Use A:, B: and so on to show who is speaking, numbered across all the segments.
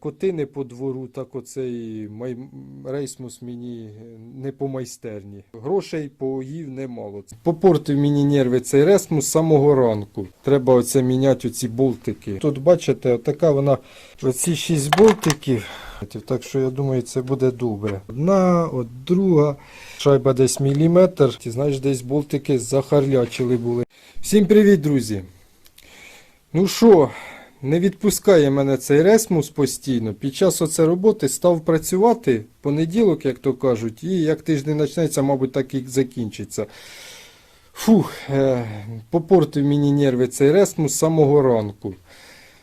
A: Котини по двору, так оцей рейсмус мені не по майстерні. Грошей поїв немало. Попортив мені нерви цей рейсмус з самого ранку. Треба оце міняти оці болтики. Тут бачите, отака вона, оці шість болтиків. Так що я думаю, це буде добре. Одна, от друга. Шайба десь міліметр. Ти знаєш, десь болтики захарлячили були. Всім привіт, друзі! Ну що, не відпускає мене цей ресмус постійно. Під час оце роботи став працювати понеділок, як то кажуть, і як тиждень почнеться, мабуть, так і закінчиться. Фух, е, попортив мені нерви цей ресмус з самого ранку.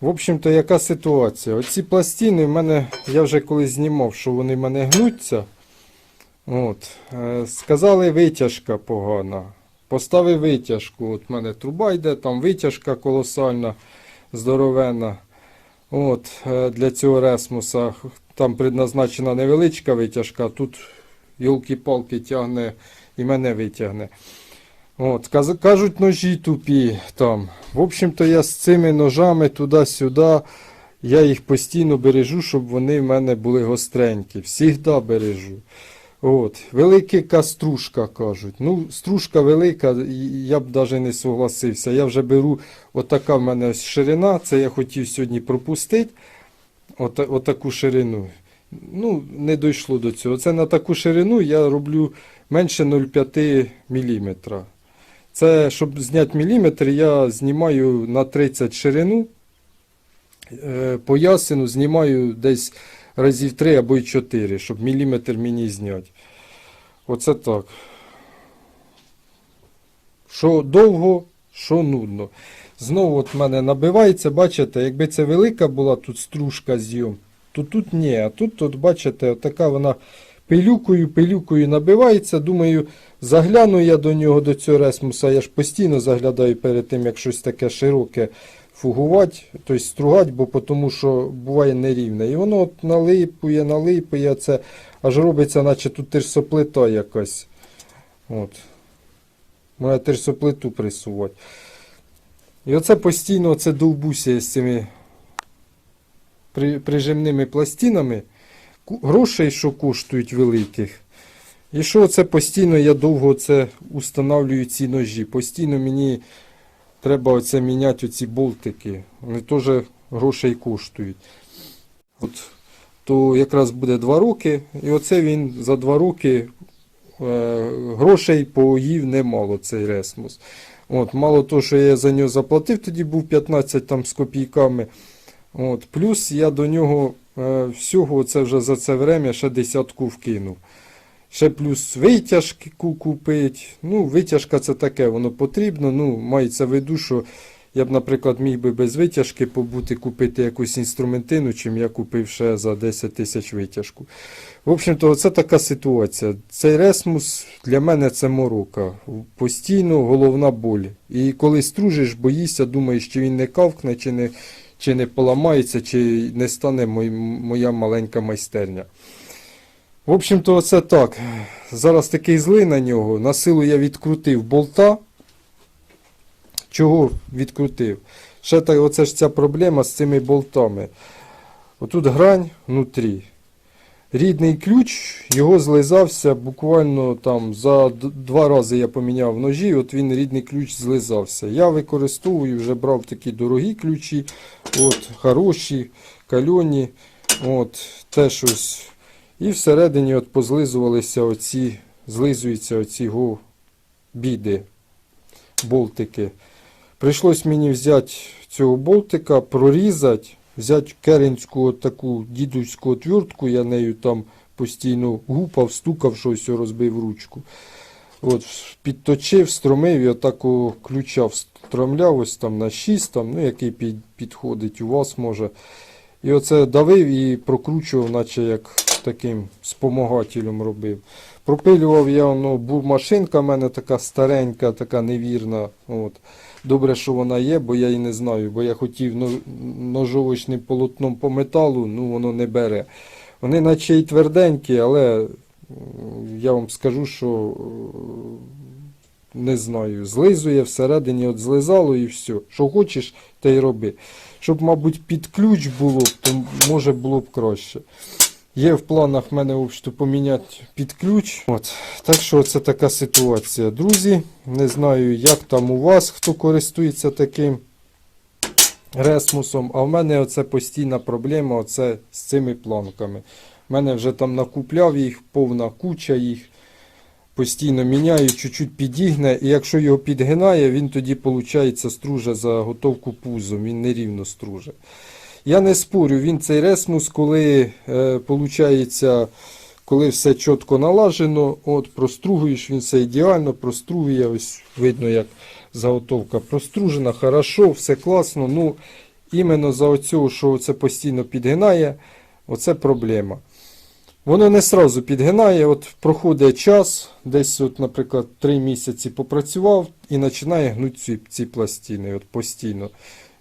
A: В общем-то, яка ситуація? Оці пластини в мене, я вже колись знімав, що вони в мене гнуться. От, е, сказали, витяжка погана. Поставив витяжку. От в мене труба йде, там витяжка колосальна, здоровенна. От, е, для цього ресмуса. Там предназначена невеличка витяжка, тут йолки-палки тягне і мене витягне. От, кажуть, ножі тупі там. В общем-то, я з цими ножами туди-сюди. Я їх постійно бережу, щоб вони в мене були гостренькі. Всігда бережу. От, велика стружка кажуть. Ну, стружка велика, я б навіть не согласився. Я вже беру, отака в мене ширина, це я хотів сьогодні пропустити. От, отаку ширину. Ну, не дійшло до цього. Це на таку ширину я роблю менше 0,5 мм. Це, щоб зняти міліметр, я знімаю на 30 ширину. Е, Поясину знімаю десь разів 3 або й 4, щоб міліметр мені зняти. Оце так. Що довго, що нудно. Знову от в мене набивається, бачите, якби це велика була тут стружка зйом, то тут ні. А тут, от, бачите, така вона пилюкою, пилюкою набивається. Думаю, загляну я до нього, до цього ресмуса. Я ж постійно заглядаю перед тим, як щось таке широке фугувати, тобто стругати, бо тому що буває нерівне. І воно от налипує, налипує, це аж робиться, наче тут терсоплита якась. От. Має терсоплиту присувати. І оце постійно оце довбуся з цими при- прижимними пластинами. Грошей, що коштують великих. І що це постійно я довго це установлюю ці ножі. Постійно мені треба оце міняти оці болтики. Вони теж грошей коштують. От, то якраз буде 2 роки. І оце він за 2 роки е, грошей поїв немало цей ресмус. От, мало того, що я за нього заплатив, тоді був 15 там з копійками. От, плюс я до нього е, всього це вже за це время ще десятку вкинув. Ще плюс витяжку купить. Ну, витяжка це таке, воно потрібно. Ну, мається в виду, що я б, наприклад, міг би без витяжки побути, купити якусь інструментину, чим я купив ще за 10 тисяч витяжку. В общем-то, це така ситуація. Цей ресмус для мене це морока. Постійно головна боль. І коли стружиш, боїшся, думаєш, чи він не кавкне, чи не, чи не поламається, чи не стане моя маленька майстерня. В общем-то, це так. Зараз такий злий на нього. На силу я відкрутив болта. Чого відкрутив? Ще так, оце ж ця проблема з цими болтами. Отут грань внутрі. Рідний ключ, його злизався буквально там за два рази я поміняв ножі, от він рідний ключ злизався. Я використовую, вже брав такі дорогі ключі, от, хороші, кальоні, от, те щось. І всередині от позлизувалися оці, злизуються оці го біди, болтики. Прийшлось мені взяти цього болтика, прорізати, взяти керенську от таку дідуську отвертку, я нею там постійно гупав, стукав щось, розбив ручку. От, підточив, стромив і отаку ключа встромляв ось там на 6, там, ну, який під, підходить у вас може. І оце давив і прокручував, наче як таким спомагателем робив. Пропилював я, ну, був машинка в мене така старенька, така невірна. От. Добре, що вона є, бо я її не знаю, бо я хотів ножовочним полотном по металу, ну воно не бере. Вони наче й тверденькі, але я вам скажу, що не знаю, злизує всередині, от злизало і все. Що хочеш, те й роби. щоб, мабуть, під ключ було, то може було б краще. Є в планах в мене взагалі, поміняти під ключ. От. Так що це така ситуація. Друзі, не знаю, як там у вас, хто користується таким ресмусом, а в мене оце постійна проблема оце з цими планками. У мене вже там накупляв їх, повна куча їх. Постійно міняю, чуть-чуть підігне, і якщо його підгинає, він тоді, виходить, струже заготовку пузом, він нерівно струже. Я не спорю, він цей ресмус, коли е, получається, коли все чітко налажено, от простругуєш, він все ідеально простругує. Ось видно, як заготовка простружена, хорошо, все класно. Ну, іменно за оцього, що це постійно підгинає, оце проблема. Воно не сразу підгинає, от проходить час, десь, от, наприклад, 3 місяці попрацював і починає гнути ці, ці пластини от постійно.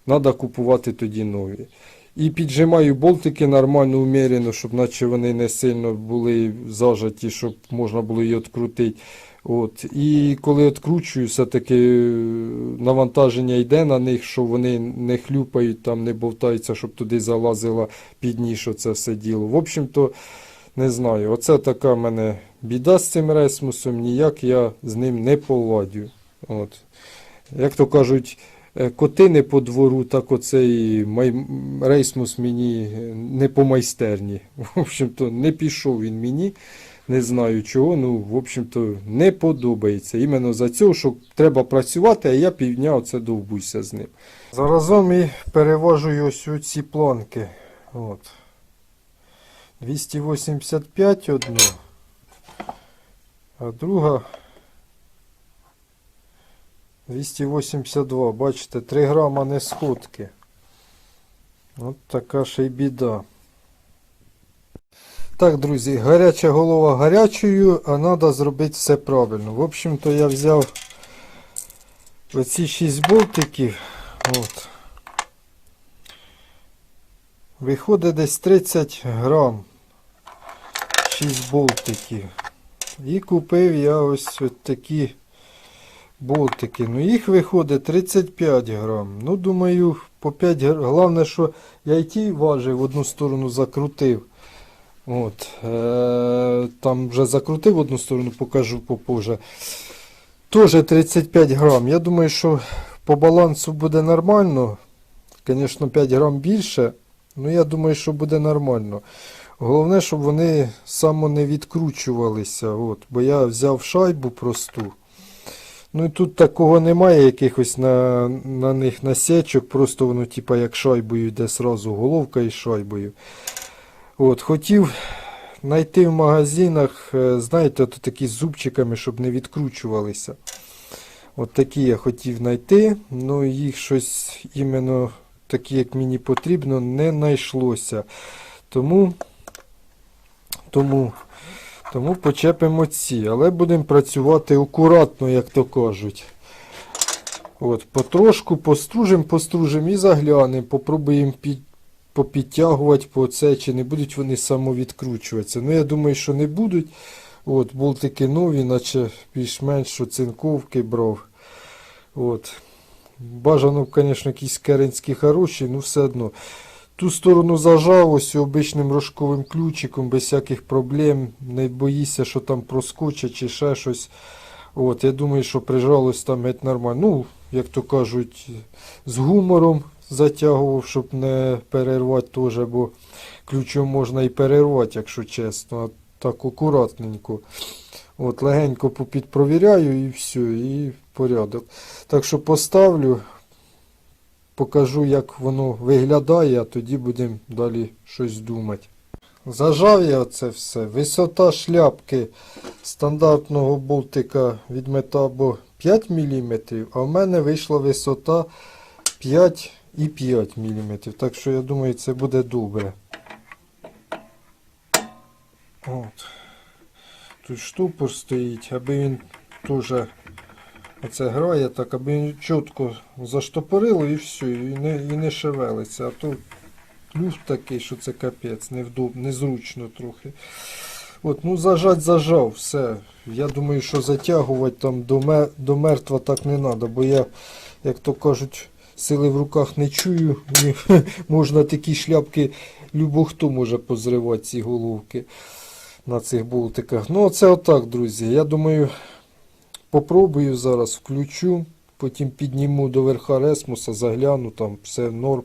A: Треба купувати тоді нові. І піджимаю болтики нормально, умірено, щоб наче вони не сильно були зажаті, щоб можна було її відкрутити. От. І коли відкручую, все-таки е, навантаження йде на них, що вони не хлюпають, там не бовтаються, щоб туди залазило під ніж оце все діло. В общем-то, не знаю. Оце така в мене біда з цим ресмусом, ніяк я з ним не поладю. От. Як то кажуть, е, коти не по двору, так оцей рейсмус мені е, не по майстерні. В общем-то, не пішов він мені. Не знаю чого, ну, в общем-то, не подобається. Іменно за цього, що треба працювати, а я півдня оце довбуся з ним. Заразом і перевожу ось ці планки. От. 285 одну, а друга 282. Бачите, 3 грама не сходки. От така ще й біда. Так, друзі, гаряча голова гарячою, а треба зробити все правильно. В общем-то, я взяв оці 6 болтиків. От. Виходить десь 30 грам. 6 болтиків. І купив я ось от такі болтики. Ну їх виходить 35 грам. Ну, думаю, по 5 грам. Головне, що я й ті важив в одну сторону закрутив. От, е, там вже закрутив в одну сторону, покажу попозже. Теж 35 грам. Я думаю, що по балансу буде нормально. Звісно, 5 грам більше. Ну, я думаю, що буде нормально. Головне, щоб вони само не відкручувалися. От, бо я взяв шайбу просту. Ну і тут такого немає, якихось на, на них насечок, просто воно, типа, як шайбою йде сразу головка із шайбою. От, хотів знайти в магазинах, е, знаєте, то такі з зубчиками, щоб не відкручувалися. От такі я хотів знайти, ну їх щось іменно такі, як мені потрібно, не знайшлося. Тому, тому, тому почепимо ці, але будемо працювати акуратно, як то кажуть. От, потрошку постружимо, постружимо і заглянемо, попробуємо під, попідтягувати по це, чи не будуть вони самовідкручуватися. Ну, я думаю, що не будуть. От, болтики нові, наче більш-менш оцинковки брав. От. Бажано, звісно, якісь керенські хороші, ну все одно. Ту сторону зажав обичним рожковим ключиком, без всяких проблем. Не боїся, що там проскочить чи ще щось. От, я думаю, що прижалось там геть нормально. Ну, як то кажуть, з гумором затягував, щоб не перервати теж, бо ключом можна і перервати, якщо чесно. Так акуратненько. От, легенько попідпровіряю і все, і порядок. Так що поставлю, покажу, як воно виглядає, а тоді будемо далі щось думати. Зажав я це все. Висота шляпки стандартного болтика від метабо 5 мм, а в мене вийшла висота 5,5 мм. Так що я думаю, це буде добре. От. Тут штупор стоїть, аби він теж оце грає так, аби чітко заштопорило і все, і не, і не шевелиться. А то люфт такий, що це капець, невдоб, незручно трохи. От, ну зажать зажав, все. Я думаю, що затягувати там до, мер, до мертва так не треба, бо я, як то кажуть, сили в руках не чую. Ні, Можна такі шляпки, любо хто може позривати ці головки на цих болтиках. Ну, оце отак, друзі. Я думаю, попробую зараз, включу, потім підніму до верха ресмуса, загляну, там все норм.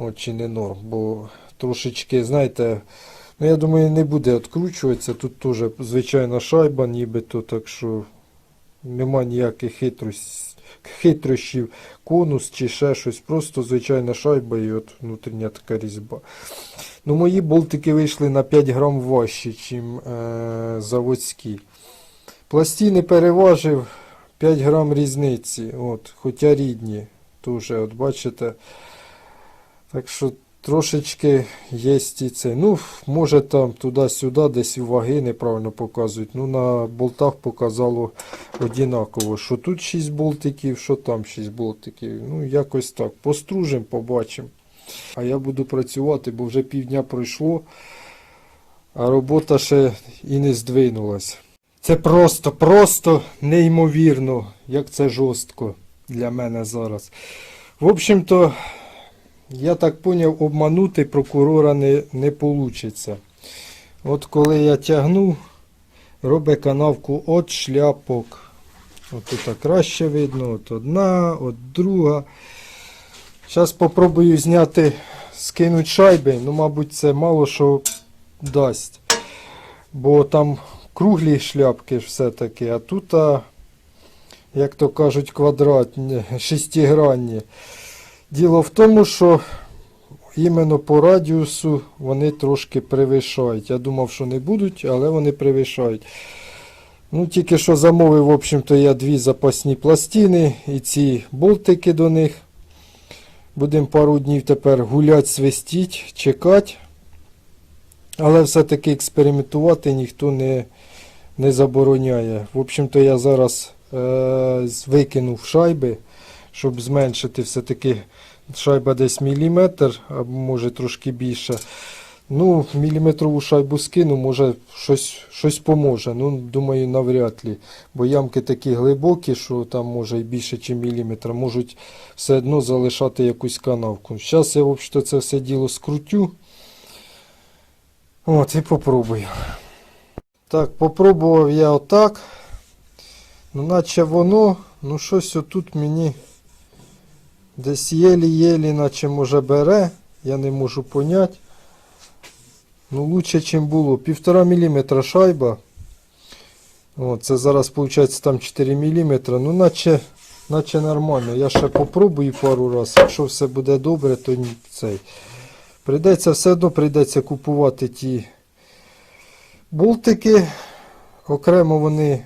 A: От, чи не норм, бо трошечки, знаєте, ну я думаю, не буде відкручуватися. Тут теж звичайна шайба, нібито, так що нема ніяких хитрощ, хитрощів, конус чи ще щось. Просто звичайна шайба і от внутрішня така різьба. Ну, мої болтики вийшли на 5 грам важчі, ніж е, заводські. Пластини переважив 5 грам різниці, от, хоча рідні. Теж, от бачите. Так що трошечки є і це. Ну, може там туди-сюди десь ваги неправильно показують. Ну, на болтах показало однаково, що тут 6 болтиків, що там 6 болтиків. Ну, якось так. Постружимо, побачимо. А я буду працювати, бо вже півдня пройшло, а робота ще і не здвинулась. Це просто, просто неймовірно, як це жорстко для мене зараз. В общем-то, я так поняв, обманути прокурора не, не вийде. От коли я тягну, робить канавку от шляпок. От тут краще видно, от одна, от друга. Зараз спробую зняти, скинуть шайби, ну, мабуть, це мало що дасть. Бо там круглі шляпки все-таки, а тут, а, як то кажуть, квадратні, шестигранні. Діло в тому, що іменно по радіусу вони трошки перевищають. Я думав, що не будуть, але вони перевищають. Ну, тільки що замовив, в общем-то, я дві запасні пластини і ці болтики до них. Будемо пару днів тепер гулять, свистіть, чекати. Але все-таки експериментувати ніхто не, не забороняє. В общем-то, я зараз е, викинув шайби, щоб зменшити все-таки шайба десь міліметр, або може трошки більше. Ну, міліметрову шайбу скину, може щось, щось поможе. Ну, думаю, навряд ли. Бо ямки такі глибокі, що там може і більше, ніж міліметра, можуть все одно залишати якусь канавку. Зараз я це все діло скрутю. От і попробую. Так, попробував я отак. Ну, наче воно, ну щось отут мені десь єлі-єлі, наче може бере. Я не можу поняти. Ну, лучше, чим було. Півтора міліметра шайба. О, це зараз, виходить, там 4 мм. Ну, наче, наче нормально. Я ще попробую пару разів. Якщо все буде добре, то цей. Прийдеться все одно прийдеться купувати ті болтики. Окремо вони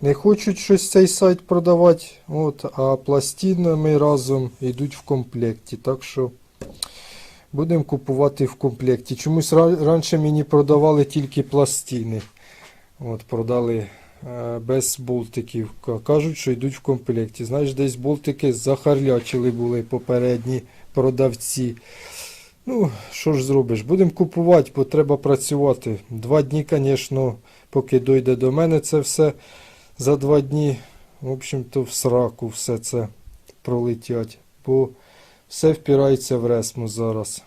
A: не хочуть щось цей сайт продавати. От, а пластинами разом йдуть в комплекті. Так що будемо купувати в комплекті. Чомусь раніше мені продавали тільки пластини. От, продали е, без болтиків. Кажуть, що йдуть в комплекті. Знаєш, десь болтики захарлячили були попередні продавці. Ну, що ж зробиш? Будемо купувати, бо треба працювати. Два дні, звісно, поки дойде до мене це все. За два дні, в общем-то, в сраку все це пролетять. Бо все впирається в ресму зараз.